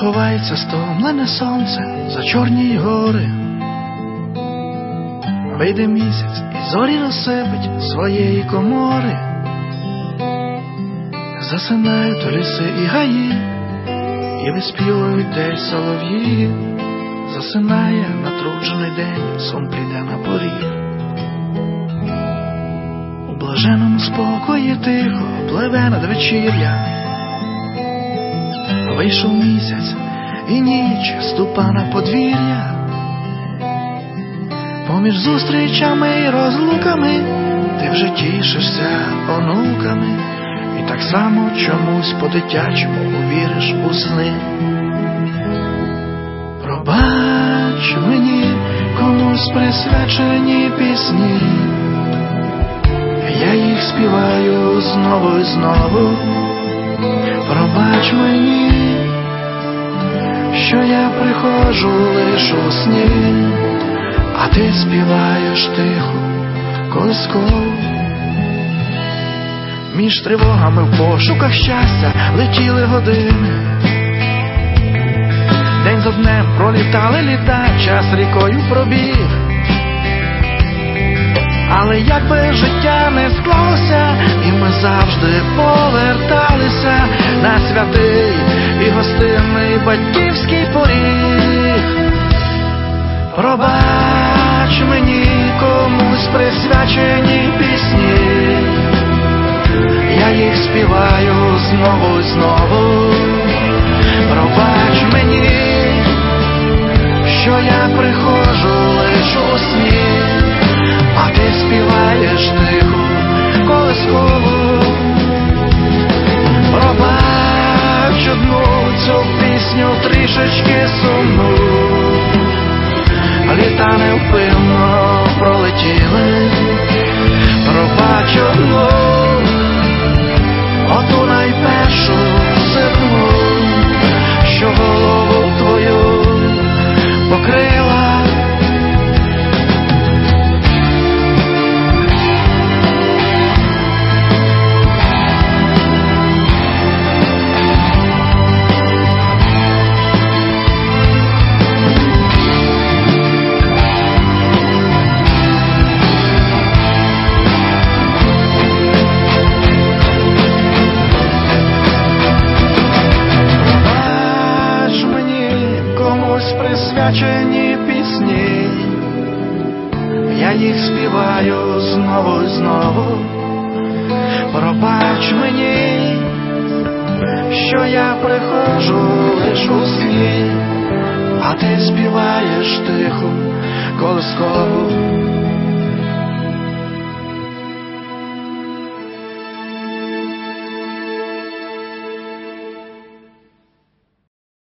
ховається стомлене сонце за чорні гори. Вийде місяць і зорі розсипить своєї комори. Засинають ліси і гаї, і виспівують десь солов'ї. Засинає натруджений день, сон прийде на поріг. У блаженому спокої тихо пливе надвечір'я. Вийшов місяць і ніч ступа на подвір'я. Поміж зустрічами і розлуками ти вже тішишся онуками, і так само чомусь по-дитячому віриш у сни. Пробач мені комусь присвячені пісні, я їх співаю знову і знову. Пробач мені, що я приходжу лиш у сні, а ти співаєш тихо колисково. Між тривогами в пошуках щастя летіли години. День за днем пролітали літа, час рікою пробіг. Але якби життя не склалося, і ми завжди поверталися на святий і гостинний батьківський поріг. Пробач мені комусь присвячені пісні, я їх співаю знову і знову. Пісню трішечки сумну, літа невпинно комусь пісні, я їх співаю знову і знову. Пробач мені, що я приходжу лиш у сні, а ти співаєш тиху колискову.